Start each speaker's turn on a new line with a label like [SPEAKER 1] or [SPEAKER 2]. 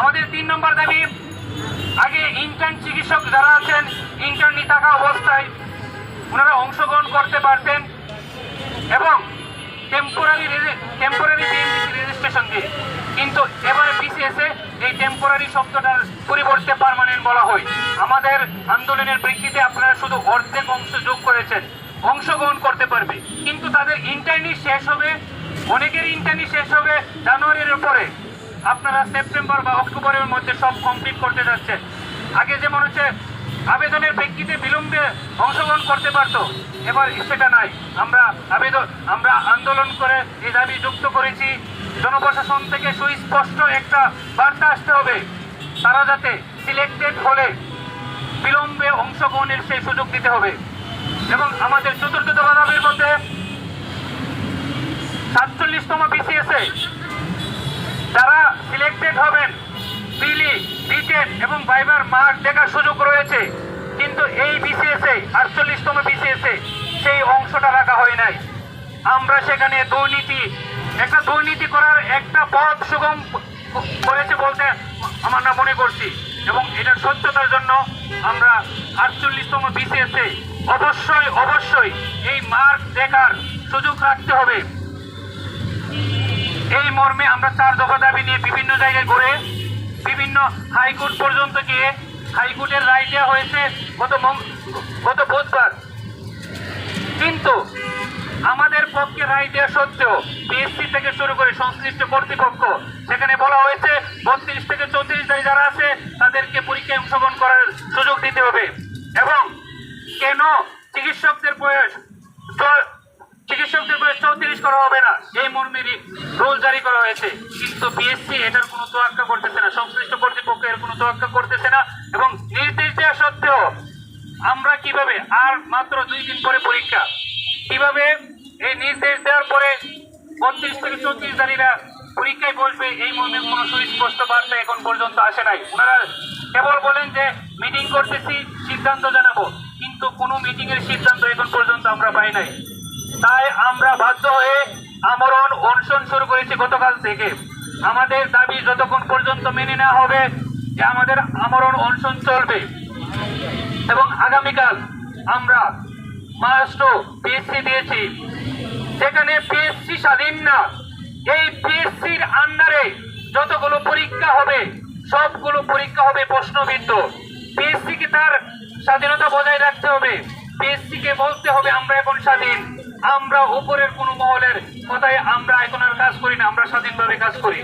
[SPEAKER 1] আমাদের তিন নম্বর দাবি, আগে ইন্টার্ন চিকিৎসক যারা আছেন ইন্টার্নি থাকা অবস্থায় ওনারা অংশগ্রহণ করতে পারতেন এবং টেম্পোরারি টেম্পোরারি বিএমডিসি রেজিস্ট্রেশন দিয়ে। কিন্তু এবারে বিসিএসে এই টেম্পোরারি শব্দটার পরিবর্তে পারমানেন্ট বলা হয়। আমাদের আন্দোলনের প্রেক্ষিতে আপনারা শুধু অর্ধেক অংশ যোগ করেছেন, অংশগ্রহণ করতে পারবে। কিন্তু তাদের ইন্টার্নি শেষ হবে, অনেকের ইন্টার্নি শেষ হবে জানুয়ারির পরে আপনারা সেপ্টেম্বর বা অক্টোবরের মধ্যে সব কমপ্লিট করতে যাচ্ছেন। আগে যেমন হচ্ছে, আবেদনের প্রেক্ষিতে বিলম্বে অংশগ্রহণ করতে পারতো, এবার সেটা নাই। আমরা আবেদন, আমরা আন্দোলন করে এই দাবি যুক্ত করেছি। জনপ্রশাসন থেকে সুস্পষ্ট একটা বার্তা আসতে হবে। তারা যাতে সিলেক্টেড হলে বিলম্বে অংশগ্রহণের সেই সুযোগ দিতে হবে। এবং আমাদের চতুর্থ দফা মধ্যে সাতচল্লিশতম বিসিএসএ সিলেক্টেড হবেন। বিলি বিটেন এবং ভাইবার মাঠ দেখার সুযোগ রয়েছে। কিন্তু এই বিসিএসএ আটচল্লিশতম বিসিএসএ সেই অংশটা রাখা হয় নাই। আমরা সেখানে দুর্নীতি, একটা দুর্নীতি করার একটা পথ সুগম করেছে বলতে আমার না মনে করছি। এবং এটার সত্যতার জন্য আমরা আটচল্লিশতম বিসিএসএ অবশ্যই অবশ্যই এই মার্ক দেখার সুযোগ রাখতে হবে। এই মর্মে আমরা চার দফা দাবি নিয়ে বিভিন্ন জায়গায় ঘুরে বিভিন্ন হাইকোর্ট পর্যন্ত গিয়ে হাইকোর্টের রায় দেওয়া হয়েছে গত গত বুধবার। কিন্তু আমাদের পক্ষে রায় দেওয়া সত্ত্বেও পিএসসি থেকে শুরু করে সংশ্লিষ্ট কর্তৃপক্ষ, সেখানে বলা হয়েছে বত্রিশ থেকে চৌত্রিশ দায়ী যারা আছে, তাদেরকে পরীক্ষায় অংশগ্রহণ করার সুযোগ দিতে হবে। এবং কেন চিকিৎসকদের বয়স চিকিৎসকদের বয়স চৌত্রিশ করা হবে না। এই মর্মে রুল জারি করা হয়েছে। কিন্তু বিএসসি এটার কোনো তোয়াক্কা করতেছে না। সংশ্লিষ্ট কর্তৃপক্ষ এর কোনো তোয়াক্কা করতেছে না। এবং নির্দেশ দেওয়া সত্ত্বেও আমরা কীভাবে, আর মাত্র দুই দিন পরে পরীক্ষা, কীভাবে এই নির্দেশ দেওয়ার পরে বত্রিশ থেকে চৌত্রিশ দাঁড়িরা পরীক্ষায় বসবে, এই মর্মে কোনো সুস্পষ্ট বার্তা এখন পর্যন্ত আসে নাই। ওনারা কেবল বলেন যে, মিটিং করতেছি, সিদ্ধান্ত জানাব। কিন্তু কোনো মিটিং এর সিদ্ধান্ত এখন পর্যন্ত আমরা পাই নাই। তাই আমরা বাধ্য হয়ে আমরণ অনশন শুরু করেছি গতকাল থেকে। আমাদের দাবি যতক্ষণ পর্যন্ত মেনে নেওয়া হবে যে আমাদের আমরণ অনশন চলবে। এবং আগামীকাল আমরা মহারাষ্ট্র পিএসসি দিয়েছি। সেখানে পিএসসি স্বাধীন না, এই পিএসসির আন্ডারে যতগুলো পরীক্ষা হবে, সবগুলো পরীক্ষা হবে প্রশ্নবিদ্ধ। পিএসসি কে তার স্বাধীনতা বজায় রাখতে হবে। পিএসসি কে বলতে হবে আমরা এখন স্বাধীন। আমরা উপরের কোনো মহলের কথায় আমরা এখন আর কাজ করি না, আমরা স্বাধীনভাবে কাজ করি।